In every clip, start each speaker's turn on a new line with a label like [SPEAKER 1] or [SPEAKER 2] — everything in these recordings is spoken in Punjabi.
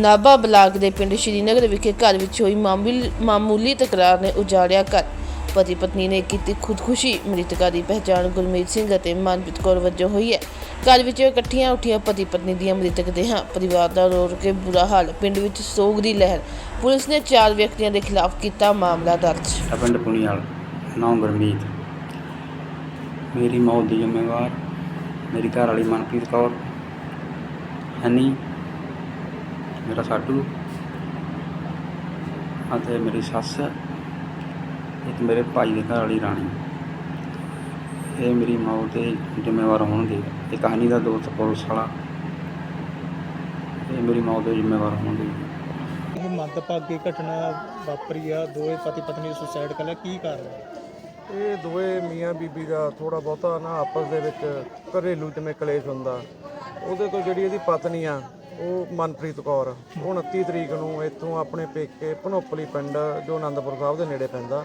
[SPEAKER 1] ਨਾਭਾ ਬਲਾਕ ਦੇ ਪਿੰਡ ਸ਼੍ਰੀਨਗਰ ਵਿਖੇ ਘਰ ਵਿੱਚ ਹੋਈ ਮਾਮੂਲੀ ਤਕਰਾਰ ਨੇ ਉਜਾੜਿਆ ਘਰ। ਪਤੀ ਪਤਨੀ ਨੇ ਕੀਤੀ ਖੁਦਕੁਸ਼ੀ, ਮ੍ਰਿਤਕਾ ਦੀ ਪਹਿਚਾਣ ਗੁਰਮੀਤ ਸਿੰਘ ਅਤੇ ਮਨਪ੍ਰੀਤ ਕੌਰ ਵਜੋਂ ਹੋਈ ਹੈ। ਘਰ ਵਿੱਚ ਇਕੱਠੀਆਂ ਉੱਠੀਆਂ ਪਤੀ ਪਤਨੀ ਦੀਆਂ ਮ੍ਰਿਤਕ ਦੇਹਾਂ। ਪਰਿਵਾਰ ਦਾ ਰੋ ਰੋ ਕੇ ਬੁਰਾ ਹਾਲ। ਪਿੰਡ ਵਿੱਚ ਸੋਗ ਦੀ ਲਹਿਰ। ਪੁਲਿਸ ਨੇ ਚਾਰ ਵਿਅਕਤੀਆਂ ਦੇ ਖਿਲਾਫ ਕੀਤਾ ਮਾਮਲਾ ਦਰਜ।
[SPEAKER 2] ਪਿੰਡ ਪੁਣੀਵਾਲ ਨਾਮ ਗੁਰਮੀਤ। ਮੇਰੀ ਮੌਤ ਦੀ ਜ਼ਿੰਮੇਵਾਰ ਮੇਰੀ ਘਰ ਵਾਲੀ ਮਨਪ੍ਰੀਤ ਕੌਰ, ਹਨੀ ਮੇਰਾ ਸਾਡੂ। ਅਤੇ ਮੇਰੀ ਸੱਸ ਇੱਕ ਮੇਰੇ ਭਾਈ ਦੇ ਘਰ ਵਾਲੀ ਰਾਣੀ। ਇਹ ਮੇਰੀ ਮੌਤ ਦੇ ਜ਼ਿੰਮੇਵਾਰ ਹੋਣਗੇ। ਇਹ ਕਹਾਣੀ ਦਾ ਦੋਸਤ ਪੁਲਿਸ ਵਾਲਾ। ਇਹ ਮੇਰੀ ਮੌਤ ਦੇ ਜ਼ਿੰਮੇਵਾਰ ਹੋਣਗੇ।
[SPEAKER 3] ਇਹ ਮੰਦਭਾਗੀ ਘਟਨਾ ਵਾਪਰੀ ਆ। ਦੋਵੇਂ ਪਤੀ ਪਤਨੀ ਸੁਸਾਈਡ ਕਰ ਲਿਆ। ਕੀ ਕਾਰਨ ਹੈ
[SPEAKER 4] ਇਹ ਦੋਵੇਂ ਮੀਆਂ ਬੀਬੀ ਦਾ ਥੋੜਾ ਬਹੁਤਾ ਨਾ ਆਪਸ ਦੇ ਵਿੱਚ ਘਰੇਲੂ ਜਿਵੇਂ ਕਲੇਸ਼ ਹੁੰਦਾ। ਉਹਦੇ ਤੋਂ ਜਿਹੜੀ ਇਹਦੀ ਪਤਨੀ ਆ ਉਹ ਮਨਪ੍ਰੀਤ ਕੌਰ, ਉਹ 29 ਤਰੀਕ ਨੂੰ ਇੱਥੋਂ ਆਪਣੇ ਪੇਕੇ ਭਨੋਪਲੀ ਪਿੰਡ, ਜੋ ਆਨੰਦਪੁਰ ਸਾਹਿਬ ਦੇ ਨੇੜੇ ਪੈਂਦਾ,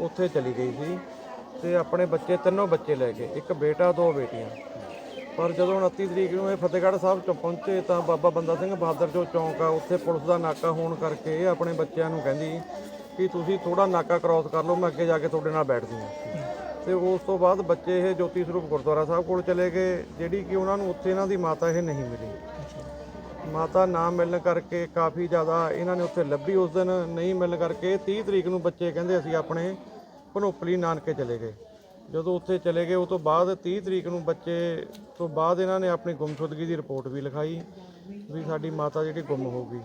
[SPEAKER 4] ਉੱਥੇ ਚਲੀ ਗਈ ਸੀ ਤੇ ਆਪਣੇ ਬੱਚੇ, ਤਿੰਨੋਂ ਬੱਚੇ ਲੈ ਕੇ, ਇੱਕ ਬੇਟਾ, ਦੋ ਬੇਟੀਆਂ। ਪਰ ਜਦੋਂ 29 ਤਰੀਕ ਨੂੰ ਇਹ ਫਤਿਹਗੜ੍ਹ ਸਾਹਿਬ ਚ ਪਹੁੰਚੇ ਤਾਂ ਬਾਬਾ ਬੰਦਾ ਸਿੰਘ ਬਹਾਦਰ ਜੋ ਚੌਂਕ ਆ, ਉੱਥੇ ਪੁਲਿਸ ਦਾ ਨਾਕਾ ਹੋਣ ਕਰਕੇ ਇਹ ਆਪਣੇ ਬੱਚਿਆਂ ਨੂੰ ਕਹਿੰਦੀ ਕਿ ਤੁਸੀਂ ਥੋੜਾ ਨਾਕਾ ਕ੍ਰਾਸ ਕਰ ਲਓ, ਮੈਂ ਅੱਗੇ ਜਾ ਕੇ ਤੁਹਾਡੇ ਨਾਲ ਬੈਠਦੀ ਹਾਂ। ਤੇ ਉਸ ਤੋਂ ਬਾਅਦ ਬੱਚੇ ਇਹ ਜੋਤੀ ਸਰੂਪ ਗੁਰਦੁਆਰਾ ਸਾਹਿਬ ਕੋਲ ਚਲੇ ਗਏ, ਜਿਹੜੀ ਕਿ ਉਹਨਾਂ ਨੂੰ ਉੱਥੇ ਇਹਨਾਂ ਦੀ ਮਾਤਾ ਇਹ ਨਹੀਂ ਮਿਲੀ। ਮਾਤਾ ਨਾ ਮਿਲਣ ਕਰਕੇ ਕਾਫੀ ਜ਼ਿਆਦਾ ਇਹਨਾਂ ਨੇ ਉੱਥੇ ਲੱਭੀ। ਉਸ ਦਿਨ ਨਹੀਂ ਮਿਲਣ ਕਰਕੇ 30 ਤਰੀਕ ਨੂੰ ਬੱਚੇ ਕਹਿੰਦੇ ਅਸੀਂ ਆਪਣੇ ਭਨੋਪਲੀ ਨਾਨਕੇ ਚਲੇ ਗਏ। ਜਦੋਂ ਉੱਥੇ ਚਲੇ ਗਏ, ਉਹ ਤੋਂ ਬਾਅਦ 30 ਤਰੀਕ ਨੂੰ ਬੱਚੇ ਤੋਂ ਬਾਅਦ ਇਹਨਾਂ ਨੇ ਆਪਣੀ ਗੁੰਮਸ਼ੁਦਗੀ ਦੀ ਰਿਪੋਰਟ ਵੀ ਲਿਖਾਈ ਵੀ ਸਾਡੀ ਮਾਤਾ ਜਿਹੜੀ ਗੁੰਮ ਹੋ ਗਈ।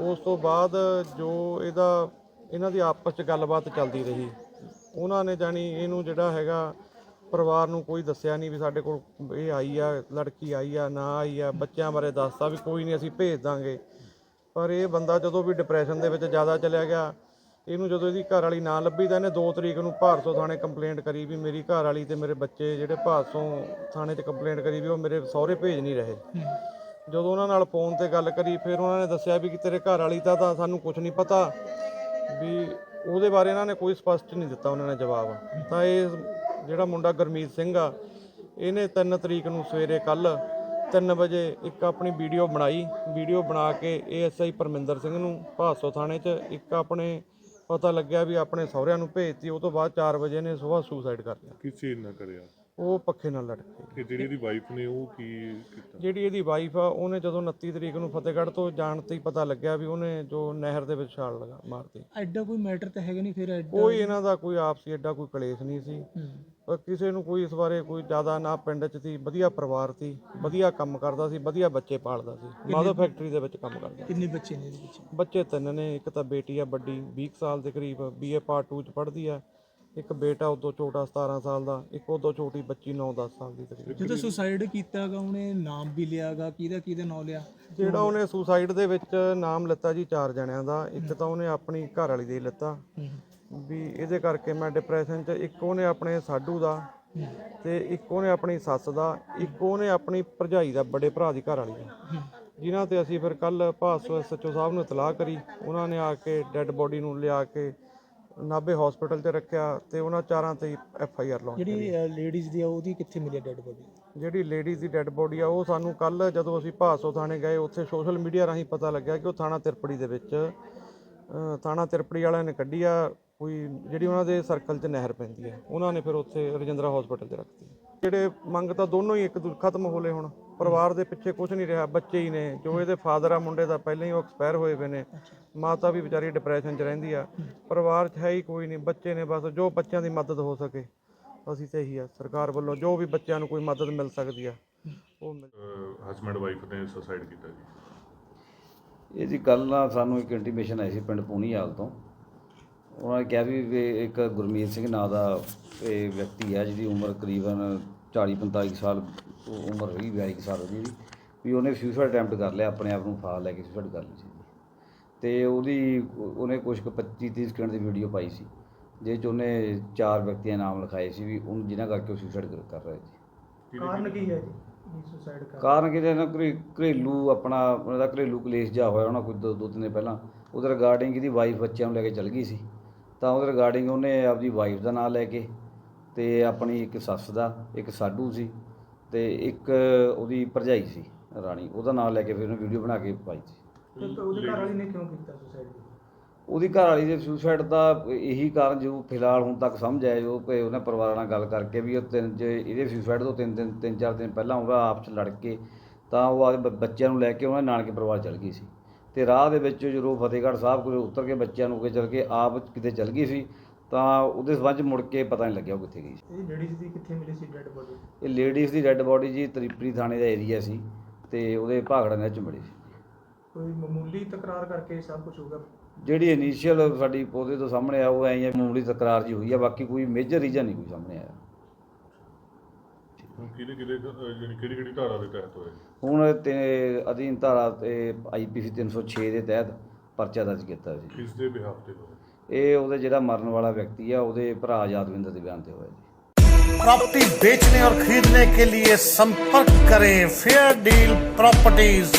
[SPEAKER 4] ਉਸ ਤੋਂ ਬਾਅਦ ਜੋ ਇਹਦਾ, ਇਹਨਾਂ ਦੀ ਆਪਸ 'ਚ ਗੱਲਬਾਤ ਚੱਲਦੀ ਰਹੀ। ਉਹਨਾਂ ਨੇ ਜਾਣੀ ਇਹਨੂੰ ਜਿਹੜਾ ਹੈਗਾ ਪਰਿਵਾਰ ਨੂੰ ਕੋਈ ਦੱਸਿਆ ਨਹੀਂ ਵੀ ਸਾਡੇ ਕੋਲ ਇਹ ਆਈ ਆ, ਲੜਕੀ ਆਈ ਆ, ਨਾ ਆਈ ਆ, ਬੱਚਿਆਂ ਬਾਰੇ ਦੱਸਤਾ ਵੀ ਕੋਈ ਨਹੀਂ, ਅਸੀਂ ਭੇਜ ਦਾਂਗੇ। ਪਰ ਇਹ ਬੰਦਾ ਜਦੋਂ ਵੀ ਡਿਪਰੈਸ਼ਨ ਦੇ ਵਿੱਚ ਜ਼ਿਆਦਾ ਚਲਿਆ ਗਿਆ, ਇਹਨੂੰ ਜਦੋਂ ਇਹਦੀ ਘਰ ਵਾਲੀ ਨਾ ਲੱਭੀ ਤਾਂ ਇਹਨੇ 2 ਤਰੀਕ ਨੂੰ ਭਾਰਸੋ ਥਾਣੇ ਕੰਪਲੇਂਟ ਕਰੀ ਵੀ ਮੇਰੀ ਘਰ ਵਾਲੀ ਤੇ ਮੇਰੇ ਬੱਚੇ ਜਿਹੜੇ ਭਾਰਸੋਂ ਥਾਣੇ 'ਚ ਕੰਪਲੇਂਟ ਕਰੀ ਵੀ ਉਹ ਮੇਰੇ ਸਹੁਰੇ ਭੇਜ ਨਹੀਂ ਰਹੇ। ਜਦੋਂ ਉਹਨਾਂ ਨਾਲ ਫੋਨ ਤੇ ਗੱਲ ਕਰੀ, ਫਿਰ ਉਹਨਾਂ ਨੇ ਦੱਸਿਆ ਵੀ ਕਿ ਤੇਰੇ ਘਰ ਵਾਲੀ ਦਾ ਤਾਂ ਸਾਨੂੰ ਕੁਝ ਨਹੀਂ ਪਤਾ, ਵੀ ਉਹਦੇ ਬਾਰੇ ਇਹਨਾਂ ਨੇ ਕੋਈ ਸਪਸ਼ਟ ਨਹੀਂ ਦਿੱਤਾ, ਉਹਨਾਂ ਨੇ ਜਵਾਬ। ਤਾਂ ਇਹ ਜਿਹੜਾ ਮੁੰਡਾ ਗੁਰਮੀਤ ਸਿੰਘ ਆ, ਇਹਨੇ 3 ਤਰੀਕ ਨੂੰ ਸਵੇਰੇ ਕੱਲ 3 ਵਜੇ ਇੱਕ ਆਪਣੀ ਵੀਡੀਓ ਬਣਾਈ। ਵੀਡੀਓ ਬਣਾ ਕੇ ਏਐਸਆਈ ਪਰਮਿੰਦਰ ਸਿੰਘ ਨੂੰ ਭਾਸੋ ਥਾਣੇ 'ਚ ਇੱਕ ਆਪਣੇ ਪਤਾ ਲੱਗਿਆ ਵੀ ਆਪਣੇ ਸਹੁਰਿਆਂ ਨੂੰ ਭੇਜਤੀ। ਉਹ ਤੋਂ ਬਾਅਦ 4 ਵਜੇ ਨੇ ਸਵੇਰ ਸੁਸਾਈਡ ਕਰ ਲਿਆ।
[SPEAKER 5] ਕਿਸ ਚੀਜ਼ ਕਰਿਆ?
[SPEAKER 4] ਉਹ ਪੱਖੇ ਨਾਲ ਲੜ ਕੇ
[SPEAKER 5] ਤੇ ਜਿਹੜੀ ਇਹਦੀ ਵਾਈਫ ਨੇ ਉਹ ਕੀ ਕੀਤਾ?
[SPEAKER 4] ਜਿਹੜੀ ਇਹਦੀ ਵਾਈਫ ਆ ਉਹਨੇ ਜਦੋਂ 29 ਤਰੀਕ ਨੂੰ ਫਤਿਹਗੜ੍ਹ ਤੋਂ ਜਾਣ ਤੇ ਹੀ ਪਤਾ ਲੱਗਿਆ ਵੀ ਉਹਨੇ ਜੋ ਨਹਿਰ ਦੇ ਵਿੱਚ ਛਾਲ ਲਗਾ ਮਾਰਤੀ।
[SPEAKER 3] ਐਡਾ ਕੋਈ ਮੈਟਰ ਤਾਂ ਹੈਗਾ ਨਹੀਂ ਫਿਰ ਐਡਾ
[SPEAKER 4] ਕੋਈ ਇਹਨਾਂ ਦਾ ਕੋਈ ਆਪਸੀ ਐਡਾ ਕੋਈ ਕਲੇਸ਼ ਨਹੀਂ ਸੀ। ਪਰ ਕਿਸੇ ਨੂੰ ਕੋਈ ਇਸ ਬਾਰੇ ਕੋਈ ਜ਼ਿਆਦਾ ਨਾ ਪਿੰਡ 'ਚ ਸੀ ਵਧੀਆ ਪਰਿਵਾਰ ਸੀ ਵਧੀਆ ਕੰਮ ਕਰਦਾ ਸੀ ਵਧੀਆ ਬੱਚੇ ਪਾਲਦਾ ਸੀ। ਮਾਧੋ ਫੈਕਟਰੀ ਦੇ ਵਿੱਚ ਕੰਮ ਕਰਦਾ।
[SPEAKER 3] ਕਿੰਨੇ ਬੱਚੇ ਨੇ ਇਹਦੇ ਵਿੱਚ?
[SPEAKER 4] ਬੱਚੇ ਤਿੰਨ ਨੇ ਇੱਕ ਤਾਂ ਬੇਟੀ ਆ ਵੱਡੀ 20 ਕੁ ਸਾਲ ਦੇ ਕਰੀਬ ਬੀਏ ਪਾਰਟ 2 ਚ ਪੜ੍ਹਦੀ ਆ। ਇੱਕ ਬੇਟਾ ਉਦੋਂ ਛੋਟਾ 17 ਸਾਲ ਦਾ ਇੱਕ ਉਦੋਂ ਛੋਟੀ ਬੱਚੀ 9-10 ਸਾਲ ਦੀ ਤਕਰੀਬਨ
[SPEAKER 3] ਜਦੋਂ ਸੁਸਾਈਡ ਕੀਤਾਗਾ ਉਹਨੇ ਨਾਮ ਵੀ ਲਿਆਗਾ ਕਿਹਦਾ ਕਿਹਦਾ ਨਾਮ ਲਿਆ
[SPEAKER 4] ਜਿਹੜਾ ਉਹਨੇ ਸੁਸਾਈਡ ਦੇ ਵਿੱਚ ਨਾਮ ਲਿੱਤਾ ਜੀ ਚਾਰ ਜਣਿਆਂ ਦਾ ਇੱਕ ਤਾਂ ਉਹਨੇ ਆਪਣੀ ਘਰ ਵਾਲੀ ਦੇ ਲਿੱਤਾ। ਵੀ ਇਹਦੇ ਕਰਕੇ ਮੈਂ ਡਿਪਰੈਸ਼ਨ 'ਚ ਇੱਕ ਉਹਨੇ ਆਪਣੇ ਸਾਡੂ ਦਾ ਤੇ ਇੱਕ ਉਹਨੇ ਆਪਣੀ ਸੱਸ ਦਾ ਇੱਕ ਉਹਨੇ ਆਪਣੀ ਭਰਜਾਈ ਦਾ ਵੱਡੇ ਭਰਾ ਦੀ ਘਰ ਵਾਲੀ ਦਾ ਜਿਨ੍ਹਾਂ ਤੇ ਅਸੀਂ ਫਿਰ ਕੱਲ ਭਾਸੋ ਐਸਐਚਓ ਸਾਹਿਬ ਨੂੰ ਇਤਲਾਹ ਕਰੀ ਉਹਨਾਂ ਨੇ ਆ ਕੇ ਡੈੱਡ ਬੋਡੀ ਨੂੰ ਲਿਆ ਕੇ ਨਾਭੇ ਹਸਪੀਟਲ 'ਚ ਰੱਖਿਆ ਤੇ ਉਹਨਾਂ ਚਾਰਾਂ ਤੇ ਐਫ ਆਈ ਆਰ ਲਾਉਣੀ
[SPEAKER 3] ਜਿਹੜੀ ਲੇਡੀਜ਼ ਦੀ ਆ ਉਹਦੀ ਕਿੱਥੇ ਮਿਲੀ ਡੈਡ ਬੋਡੀ
[SPEAKER 4] ਜਿਹੜੀ ਲੇਡੀਜ਼ ਦੀ ਡੈੱਡ ਬੋਡੀ ਆ ਉਹ ਸਾਨੂੰ ਕੱਲ ਜਦੋਂ ਅਸੀਂ ਭਾਸੋ ਥਾਣੇ ਗਏ ਉੱਥੇ ਸੋਸ਼ਲ ਮੀਡੀਆ ਰਾਹੀਂ ਪਤਾ ਲੱਗਿਆ ਕਿ ਉਹ ਥਾਣਾ ਤਿਰਪੜੀ ਦੇ ਵਿੱਚ ਥਾਣਾ ਤਿਰਪੜੀ ਵਾਲਿਆਂ ਨੇ ਕੱਢੀ ਆ ਕੋਈ ਜਿਹੜੀ ਉਹਨਾਂ ਦੇ ਸਰਕਲ 'ਚ ਨਹਿਰ ਪੈਂਦੀ ਹੈ ਉਹਨਾਂ ਨੇ ਫਿਰ ਉੱਥੇ ਰਜਿੰਦਰਾ ਹਸਪੀਟਲ 'ਚ ਰੱਖਤੀ। ਜਿਹੜੇ ਮੰਗ ਤਾਂ ਦੋਨੋਂ ਹੀ ਇੱਕ ਦੂ ਖਤਮ ਹੋ ਲਏ ਹੁਣ। ਪਰਿਵਾਰ ਦੇ ਪਿੱਛੇ ਕੁਝ ਨਹੀਂ ਰਿਹਾ ਬੱਚੇ ਹੀ ਨੇ ਜੋ ਇਹਦੇ ਫਾਦਰ ਆ ਮੁੰਡੇ ਦਾ ਪਹਿਲਾਂ ਹੀ ਉਹ ਐਕਸਪਾਇਰ ਹੋਏ ਪਏ ਨੇ। ਮਾਤਾ ਵੀ ਵਿਚਾਰੀ ਡਿਪਰੈਸ਼ਨ 'ਚ ਰਹਿੰਦੀ ਆ। ਪਰਿਵਾਰ 'ਚ ਹੈ ਹੀ ਕੋਈ ਨਹੀਂ ਬੱਚੇ ਨੇ ਬਸ ਜੋ ਬੱਚਿਆਂ ਦੀ ਮਦਦ ਹੋ ਸਕੇ। ਅਸੀਂ ਤਾਂ ਇਹੀ ਆ ਸਰਕਾਰ ਵੱਲੋਂ ਜੋ ਵੀ ਬੱਚਿਆਂ ਨੂੰ ਕੋਈ ਮਦਦ ਮਿਲ ਸਕਦੀ ਆ ਉਹ ਮਿਲ
[SPEAKER 5] ਹਸਬੰਡ ਵਾਈਫ ਨੇ ਸੁਸਾਈਡ ਕੀਤਾ ਜੀ।
[SPEAKER 6] ਇਹ ਜੀ ਕੱਲ੍ਹ ਨਾ ਸਾਨੂੰ ਇੱਕ ਇੰਟੀਮੇਸ਼ਨ ਆਈ ਸੀ ਪਿੰਡ ਪੂਣੀਹਾਲ ਤੋਂ। ਉਹਨਾਂ ਨੇ ਕਿਹਾ ਵੀ ਵੀ ਇੱਕ ਗੁਰਮੀਤ ਸਿੰਘ ਨਾਂ ਦਾ ਇਹ ਵਿਅਕਤੀ ਹੈ ਜਿਹਦੀ ਉਮਰ ਕਰੀਬਨ 40 45 ਸਾਲ ਉਮਰ ਰਹੀ 42 ਸਾਲ ਦੀ ਇਹਦੀ ਵੀ ਉਹਨੇ ਸੁਸਾਈਡ ਅਟੈਂਪਟ ਕਰ ਲਿਆ ਆਪਣੇ ਆਪ ਨੂੰ ਫਾਹ ਲੈ ਕੇ ਸੁਸਾਈਡ ਕਰ ਲਈ ਸੀ। ਤੇ ਉਹਦੀ ਉਹਨੇ ਕੁਝ ਕੁ 25 30 ਸਕਿੰਟ ਦੀ ਵੀਡੀਓ ਪਾਈ ਸੀ ਜਿਸ 'ਚ ਉਹਨੇ ਚਾਰ ਵਿਅਕਤੀਆਂ ਨਾਮ ਲਿਖਾਏ ਸੀ ਵੀ ਉਹ ਜਿਨ੍ਹਾਂ ਕਰਕੇ ਉਹ ਸੁਸਾਈਡ ਕਰ ਰਿਹਾ ਜੀ
[SPEAKER 3] ਕਾਰਨ ਕੀ ਹੈ ਜੀ? ਸੁਸਾਈਡ ਕਰ
[SPEAKER 6] ਕਾਰਨ ਕਿਤੇ ਨਾ ਘਰੇ- ਘਰੇਲੂ ਆਪਣਾ ਉਹਨਾਂ ਦਾ ਘਰੇਲੂ ਕਲੇਸ਼ ਜਾ ਹੋਇਆ ਉਹਨਾਂ ਕੋਈ ਦੋ ਦੋ ਤਿੰਨ ਦਿਨ ਪਹਿਲਾਂ। ਉਹਦੇ ਰਿਗਾਰਡਿੰਗ ਇਹਦੀ ਵਾਈਫ ਬੱਚਿਆਂ ਨੂੰ ਲੈ ਕੇ ਚਲ ਗਈ ਸੀ। ਤਾਂ ਉਹਦੇ ਰਿਗਾਰਡਿੰਗ ਉਹਨੇ ਆਪਦੀ ਵਾਈਫ ਦਾ ਨਾਮ ਲੈ ਕੇ ਤੇ ਆਪਣੀ ਇੱਕ ਸੱਸ ਦਾ ਇੱਕ ਸਾਡੂ ਸੀ ਤੇ ਇੱਕ ਉਹਦੀ ਭਰਜਾਈ ਸੀ ਰਾਣੀ। ਉਹਦਾ ਨਾਮ ਲੈ ਕੇ ਫਿਰ ਉਹਨੇ ਵੀਡੀਓ ਬਣਾ ਕੇ ਪਾਈ ਸੀ।
[SPEAKER 3] ਉਹਦੇ ਘਰ ਵਾਲੀ ਨੇ ਕਿਉਂ ਕੀਤਾ ਸੁਸਾਈਡ
[SPEAKER 6] ਉਹਦੀ ਘਰ ਵਾਲੀ ਦੇ ਸੁਸਾਈਡ ਦਾ ਇਹੀ ਕਾਰਨ ਜੋ ਫਿਲਹਾਲ ਹੁਣ ਤੱਕ ਸਮਝ ਆਇਆ ਜੋ ਕਿ ਉਹਨੇ ਪਰਿਵਾਰ ਨਾਲ ਗੱਲ ਕਰਕੇ ਵੀ ਉਹ ਤਿੰਨ ਜੇ ਇਹਦੇ ਸੁਸਾਈਡ ਤੋਂ ਤਿੰਨ ਦਿਨ ਤਿੰਨ ਚਾਰ ਦਿਨ ਪਹਿਲਾਂ ਉਹਦਾ ਆਪਸ 'ਚ ਲੜ ਕੇ ਤਾਂ ਉਹ ਬ- ਬੱਚਿਆਂ ਨੂੰ ਲੈ ਕੇ ਉਹਨਾਂ ਦੇ ਨਾਨਕੇ ਪਰਿਵਾਰ ਚਲ ਗਈ ਸੀ। ਤੇ ਰਾਹ ਦੇ ਵਿੱਚ ਜਦੋਂ ਫਤਿਹਗੜ੍ਹ ਸਾਹਿਬ ਕੋਲ ਉਤਰ ਕੇ ਬੱਚਿਆਂ ਨੂੰ ਕੇ ਚਲ ਕੇ ਆਪ ਕਿਤੇ ਚਲ ਗਈ ਸੀ ਤਾਂ ਉਹਦੇ ਸਬੰਧ ਮੁੜ ਕੇ ਪਤਾ ਨਹੀਂ ਲੱਗਿਆ ਉਹ ਕਿੱਥੇ ਗਈ ਸੀ।
[SPEAKER 3] ਇਹ ਲੇਡੀਜ਼ ਦੀ ਕਿੱਥੇ ਮਿਲੀ ਸੀ ਡੈੱਡ ਬੋਡੀ
[SPEAKER 6] ਇਹ ਲੇਡੀਜ਼ ਦੀ ਡੈੱਡ ਬੋਡੀ ਜੀ ਤ੍ਰਿਪਰੀ ਥਾਣੇ ਦਾ ਏਰੀਆ ਸੀ ਤੇ ਉਹਦੇ ਭਾਗੜਾ ਨੇ ਚ ਮਿਲੀ ਸੀ।
[SPEAKER 3] ਕੋਈ ਮਾਮੂਲੀ ਤਕਰਾਰ ਕਰਕੇ ਸਭ ਕੁਝ ਹੋ ਗਿਆ?
[SPEAKER 6] ਜਿਹੜੀ ਇਨੀਸ਼ੀਅਲ ਸਾਡੀ ਉਹਦੇ ਤੋਂ ਸਾਹਮਣੇ ਆ ਉਹ ਐਂ ਹੀ ਆ ਮਾਮੂਲੀ ਤਕਰਾਰ ਜੀ ਹੋਈ ਆ ਬਾਕੀ ਕੋਈ ਮੇਜਰ ਰੀਜ਼ਨ ਨਹੀਂ ਕੋਈ ਸਾਹਮਣੇ ਆਇਆ।
[SPEAKER 5] ਹੁਣ ਕਿਹਦੇ ਕਿਹਦੇ ਜਿਹੜੀ ਕਿਹੜੀ ਕਿਹੜੀ ਧਾਰਾ ਦੇ ਤਹਿਤ ਹੋਇਆ ਜੀ
[SPEAKER 6] ਹੁਣ ਤੇ ਅਧੀਨ ਧਾਰਾ ਤੇ ਆਈਪੀਸੀ 306 ਦੇ ਤਹਿਤ ਪਰਚਾ ਦਰਜ ਕੀਤਾ ਸੀ
[SPEAKER 5] ਕਿਸ ਦੇ ਬਿਹਾਫ ਤੇ ਹੋਇਆ
[SPEAKER 6] ਇਹ ਉਹਦੇ ਜਿਹੜਾ ਮਰਨ ਵਾਲਾ ਵਿਅਕਤੀ ਆ ਉਹਦੇ ਭਰਾ ਯਾਦਵਿੰਦਰ ਦੇ ਬਿਆਨ ਤੇ ਹੋਇਆ ਜੀ
[SPEAKER 7] प्रॉपर्टी बेचने और खरीदने के लिए संपर्क करें फेयर डील प्रॉपर्टीज